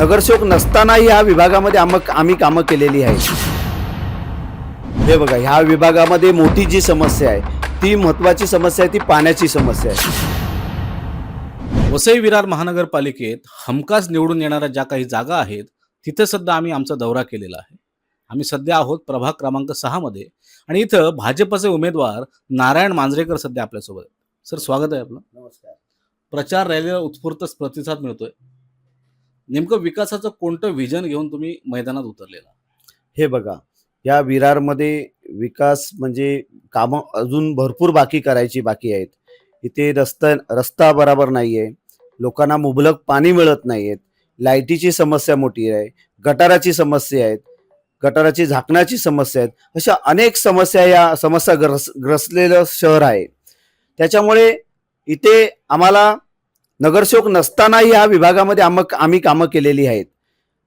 नगरसेवक नसतानाही ह्या विभागामध्ये आम आम्ही कामं केलेली आहेत. हे बघा ह्या विभागामध्ये मोठी जी समस्या आहे ती महत्वाची समस्या आहे ती पाण्याची समस्या आहे. वसई विरार महानगरपालिकेत हमखास निवडून येणाऱ्या ज्या काही जागा आहेत तिथे सध्या आम्ही आमचा दौरा केलेला आहे. आम्ही सध्या आहोत प्रभाग क्रमांक सहामध्ये आणि इथं भाजपचे उमेदवार नारायण मांजरेकर सध्या आपल्यासोबत आहेत. सर स्वागत आहे आपलं. नमस्कार. प्रचार रॅलीला उत्स्फूर्त प्रतिसाद मिळतोय. नेमकं विकासाचं कोणतं व्हिजन घेऊन तुम्ही मैदानात उतरलेला? हे बघा या विरारमध्ये विकास म्हणजे कामं अजून भरपूर बाकी करायची बाकी आहेत. इथे रस्ता रस्ता बरोबर नाही आहे लोकांना मुबलक पाणी मिळत नाही आहेत लाईटीची समस्या मोठी आहे. गटाराची समस्या आहेत. गटाराची झाकण्याची समस्या आहेत. अशा अनेक समस्या या समस्या ग्रस ग्रसलेलं शहर आहे. त्याच्यामुळे इथे आम्हाला नगरसेवक नसतानाही या विभागामध्ये आम आम्ही कामं केलेली आहेत.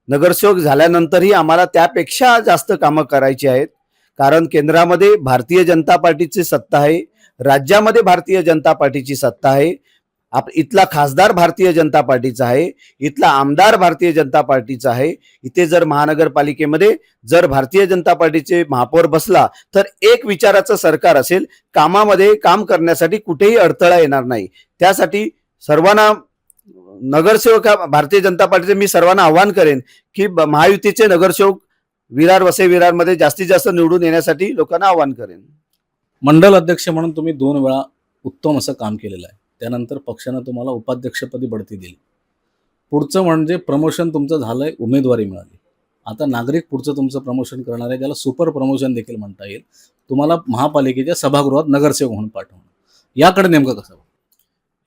नगरसेवक झाल्यानंतरही आम्हाला त्यापेक्षा जास्त कामं करायची आहेत. कारण केंद्रामध्ये भारतीय जनता पार्टीची सत्ता आहे. राज्यामध्ये भारतीय जनता पार्टीची सत्ता आहे. आप इथला खासदार भारतीय जनता पार्टीचा आहे. इथला आमदार भारतीय जनता पार्टीचा आहे. इथे जर महानगरपालिकेमध्ये जर भारतीय जनता पार्टीचे महापौर बसला तर एक विचाराचं सरकार असेल कामामध्ये काम करण्यासाठी कुठेही अडथळा येणार नाही. त्यासाठी सर्वांना नगरसेवक भारतीय जनता पार्टीचे मी सर्वांना आव्हान करेन की महायुतीचे नगरसेवक विरार वसई विरारमध्ये जास्तीत जास्त निवडून येण्यासाठी लोकांना आव्हान करेन. मंडल अध्यक्ष म्हणून तुम्ही दोन वेळा उत्तम असं काम केलेलं आहे. त्यानंतर पक्षानं तुम्हाला उपाध्यक्षपदी बढती दिली. पुढचं म्हणजे प्रमोशन तुमचं झालंय उमेदवारी मिळाली. आता नागरिक पुढचं तुमचं प्रमोशन करणार आहे ज्याला सुपर प्रमोशन देखील म्हणता येईल. तुम्हाला महापालिकेच्या सभागृहात नगरसेवक म्हणून पाठवणं याकडे नेमकं कसं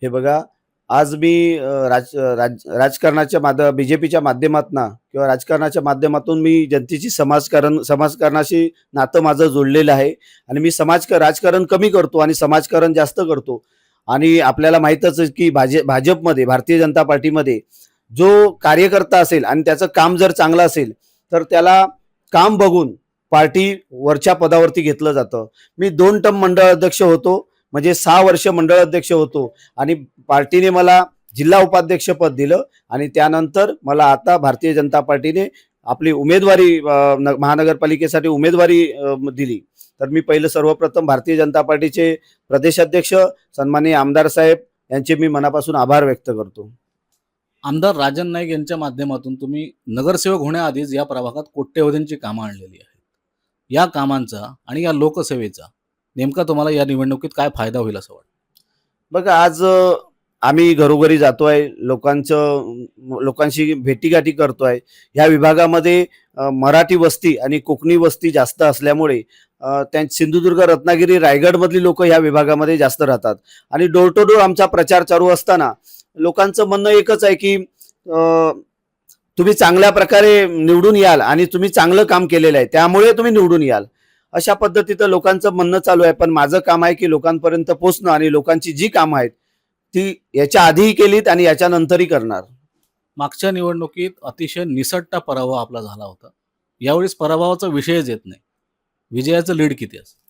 हे बघा आज मी राज राज राजकारणाच्या माध बीजेपीच्या माध्यमातून किंवा राजकारणाच्या माध्यमातून मी जनतेची समाजकारण समाजकारणाशी नातं माझं जोडलेलं आहे आणि मी समाज राजकारण कमी करतो आणि समाजकारण जास्त करतो. आणि आपल्याला माहीतच आहे की भाजे भाजपमध्ये भारतीय जनता पार्टीमध्ये जो कार्यकर्ता असेल आणि त्याचं काम जर चांगलं असेल तर त्याला काम बघून पार्टी वरच्या पदावरती घेतलं जातं. मी दोन टर्म मंडळ अध्यक्ष होतो. म्हणजे सहा वर्ष मंडळ अध्यक्ष होतो आणि पार्टीने मला जिल्हा उपाध्यक्षपद दिलं आणि त्यानंतर मला आता भारतीय जनता पार्टीने आपली उमेदवारी महानगरपालिकेसाठी उमेदवारी दिली. तर मी पहिलं सर्वप्रथम भारतीय जनता पार्टीचे प्रदेशाध्यक्ष सन्माननीय आमदार साहेब यांचे मी मनापासून आभार व्यक्त करतो. आमदार राजन नाईक यांच्या माध्यमातून तुम्ही नगरसेवक होण्याआधीच या प्रभागात कोट्यवधींची कामं आणलेली आहेत. या कामांचा आणि या लोकसेवेचा नेमका तुम्हाला या निवडणुकीत काय फायदा होईल असं वाटतं? बघा आज आम्ही घरोघरी जातोय लोकांचं लोकांशी भेटीगाठी करतोय. ह्या विभागामध्ये मराठी वस्ती आणि कोकणी वस्ती जास्त असल्यामुळे अ, त्या सिंधुदुर्ग रत्नागिरी रायगडमधली लोक ह्या विभागामध्ये जास्त राहतात. आणि डोर टू डोर आमचा प्रचार चालू असताना लोकांचं म्हणणं एकच आहे की तुम्ही चांगल्या प्रकारे निवडून याल आणि तुम्ही चांगलं काम केलेलं आहे त्यामुळे तुम्ही निवडून याल. अशा पद्धतीचं लोकांचं म्हणणं चालू आहे. पण माझं काम आहे की लोकांपर्यंत पोचणं आणि लोकांची जी कामं आहेत ती याच्या आधीही केलीत आणि याच्यानंतरही करणार. मागच्या निवडणुकीत अतिशय निसट्टा पराभव आपला झाला होता. यावेळेस पराभवाचा विषयच येत नाही. विजयाचं लीड किती असतं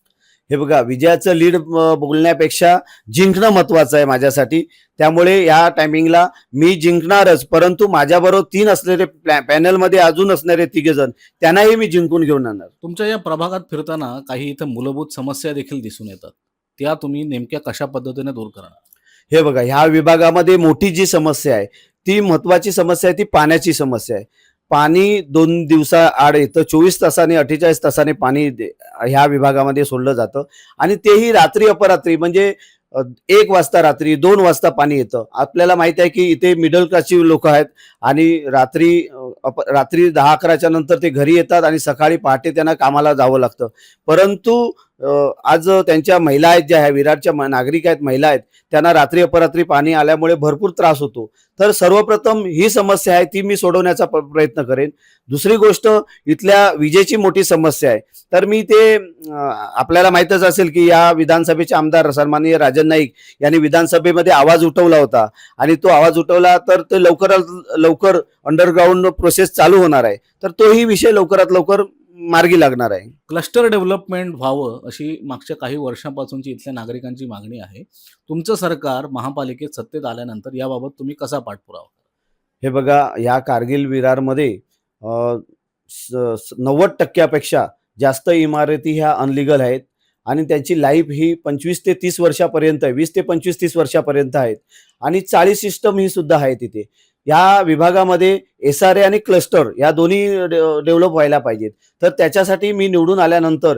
हे बघा विजयाचं लीड बोलण्यापेक्षा जिंकणं महत्वाचं आहे माझ्यासाठी. त्यामुळे या टायमिंगला मी जिंकणारच परंतु माझ्याबरोबर तीन असलेले पॅनलमध्ये अजून असणारे तिघे जण त्यांनाही मी जिंकून घेऊन येणार तुमच्या या प्रभागात फिरताना काही इथं मूलभूत समस्या देखील दिसून येतात. त्या तुम्ही नेमक्या कशा पद्धतीने दूर करणार? हे बघा ह्या विभागामध्ये मोठी जी समस्या आहे ती महत्वाची समस्या आहे ती पाण्याची समस्या आहे. पाणी दोन दिवसा आड येतं. चोवीस तासाने अठ्ठेचाळीस तासाने पाणी ह्या विभागामध्ये सोडलं जातं. आणि तेही रात्री अपरात्री म्हणजे एक वाजता रात्री दोन वाजता पाणी येतं. आपल्याला माहिती आहे की इथे मिडल क्लासची लोक आहेत आणि रात्री अप रात्री दहा अकराच्या नंतर ते घरी येतात आणि सकाळी पहाटे त्यांना कामाला जावं लागतं. परंतु आज त्यांच्या महिला आहेत ज्या ह्या विराटच्या नागरिक आहेत महिला आहेत त्यांना रात्री अपरात्री पाणी आल्यामुळे भरपूर त्रास होतो. तर सर्वप्रथम ही समस्या आहे ती मी सोडवण्याचा प्रयत्न करेन. दुसरी गोष्ट इथल्या विजेची मोठी समस्या आहे. तर मी ते आपल्याला माहीतच असेल की या विधानसभेचे आमदार सन्माननीय राजन नाईक यांनी विधानसभेमध्ये आवाज उठवला होता. आणि तो आवाज उठवला तर ते लवकरात लवकर अंडरग्राऊंड प्रोसेस चालू होणार आहे. तर तोही विषय लवकरात लवकर मार्गी लागणार आहे. क्लस्टर डेव्हलपमेंट व्हावं अशी मागच्या काही वर्षांपासूनची इथल्या नागरिकांची मागणी आहे. तुमचं सरकार महापालिकेत सत्तेत आल्यानंतर याबाबत तुम्ही कसा पाठपुरावा हे बघा ह्या कारगिल विरारमध्ये नव्वद टक्क्यापेक्षा जास्त इमारती ह्या अनलिगल आहेत. आणि त्यांची लाईफ ही पंचवीस ते तीस वर्षापर्यंत आहे वीस ते पंचवीस तीस वर्षापर्यंत आहेत. आणि चाळीस सिस्टम ही सुद्धा आहे तिथे या विभागामध्ये एस आर ए आणि क्लस्टर या दोन्ही डेव्हलप व्हायला पाहिजेत. तर त्याच्यासाठी मी निवडून आल्यानंतर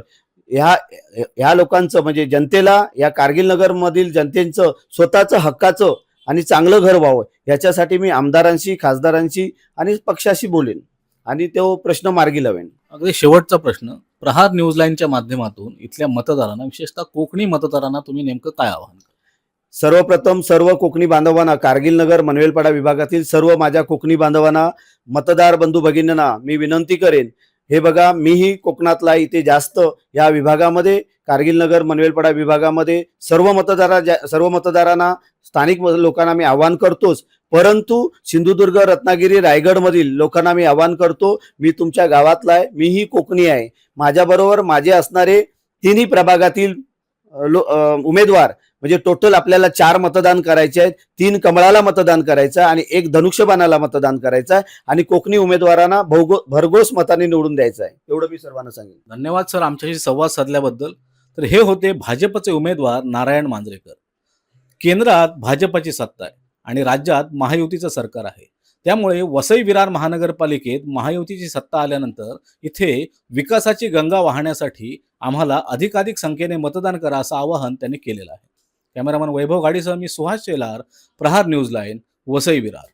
ह्या ह्या लोकांचं म्हणजे जनतेला या कारगिल नगरमधील जनतेचं स्वतःचं हक्काचं आणि चांगलं घर व्हावं याच्यासाठी मी आमदारांशी खासदारांशी आणि पक्षाशी बोलेन. आणि तो प्रश्न मार्गी लावेन. अगदी शेवटचा प्रश्न. प्रहार न्यूजलाईनच्या माध्यमातून इथल्या मतदारांना विशेषतः कोकणी मतदारांना तुम्ही नेमकं काय आव्हान सर्वप्रथम सर्व कोकणी बांधवांना कारगिल नगर मनवेलपाडा विभागातील सर्व माझ्या कोकणी बांधवांना मतदार बंधू भगिनींना मी विनंती करेन. हे बघा मीही कोकणातला इथे जास्त या विभागामध्ये कारगिल नगर मनवेलपाडा विभागामध्ये सर्व मतदारा ज्या- सर्व मतदारांना स्थानिक म- लोकांना मी आवाहन करतोच. परंतु सिंधुदुर्ग रत्नागिरी रायगडमधील लोकांना मी आवाहन करतो मी तुमच्या गावातला आहे मीही कोकणी आहे. माझ्याबरोबर माझे असणारे तिन्ही प्रभागातील लो- उमेदवार म्हणजे टोटल आपल्याला चार मतदान करायचे आहेत. तीन कमळाला मतदान करायचं आहे आणि एक धनुष्यबाणाला मतदान करायचं आहे. आणि कोकणी उमेदवारांना भौगो भरघोस मताने निवडून द्यायचं आहे. एवढं मी सर्वांना सांगेन. धन्यवाद सर आमच्याशी संवाद साधल्याबद्दल. तर हे होते भाजपचे उमेदवार नारायण मांजरेकर. केंद्रात भाजपची सत्ता आहे आणि राज्यात महायुतीचं सरकार आहे. त्यामुळे वसई विरार महानगरपालिकेत महायुतीची सत्ता आल्यानंतर इथे विकासाची गंगा वाहण्यासाठी आम्हाला अधिकाधिक संख्येने मतदान करा असं आवाहन त्यांनी केलेलं आहे. कॅमेरामन वैभव गाडीसह मी सुहास शेलार प्रहार न्यूज लाईन वसई विरार.